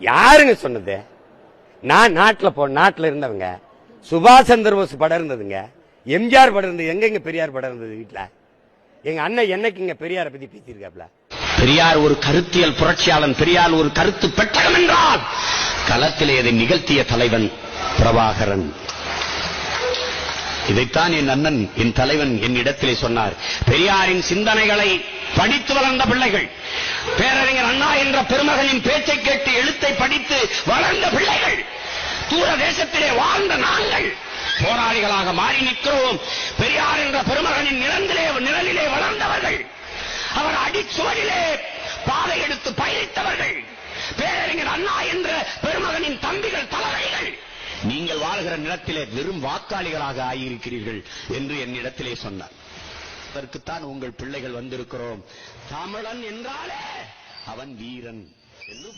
யாருங்க சொன்னது? நான் நாட்டுல போ நாட்டுல இருந்தவங்க. சுபாஷ் சந்திர போஸ் படம் இருந்ததுங்க. எம்ஜிஆர் படம் இருந்தது. எங்கெங்க பெரியார் படம் இருந்தது வீட்டுல? எங்க அண்ணன் என்னைக்கு இங்க பெரியாரை பத்தி பேசியிருக்காப்ல? பெரியார் ஒரு கருத்தியல் புரட்சியாளன். பெரியார் ஒரு கருத்து பெட்டகம் என்றால் களத்திலே இதை நிகழ்த்திய தலைவன் பிரபாகரன். இதைத்தான் என் அண்ணன் என் தலைவன் என் இடத்திலே சொன்னார். பெரியாரின் சிந்தனைகளை படித்து வளர்ந்த பிள்ளைகள் பேரறிஞர் அண்ணா என்ற பெருமகனின் பேச்சை கேட்டு எழுத்தை படித்து வளர்ந்த பிள்ளைகள் தூர தேசத்திலே வாழ்ந்த நாங்கள் போராளிகளாக மாறி நிற்கிறோம். பெரியார் என்ற பெருமகனின் நிலந்திலே நிழலிலே வளர்ந்தவர்கள் அவர் அடிச்சுவரிலே பாதை எடுத்து பயணித்தவர்கள் பேரறிஞர் அண்ணா என்ற பெருமகனின் தம்பி நீங்கள் வாழ்கிற நிலத்திலே வெறும் வாக்காளிகளாக ஆகியிருக்கிறீர்கள் என்று என்னிடத்திலே சொன்னார். அதற்குத்தான் உங்கள் பிள்ளைகள் வந்திருக்கிறோம். தமிழன் என்றாலே அவன் வீரன் என்று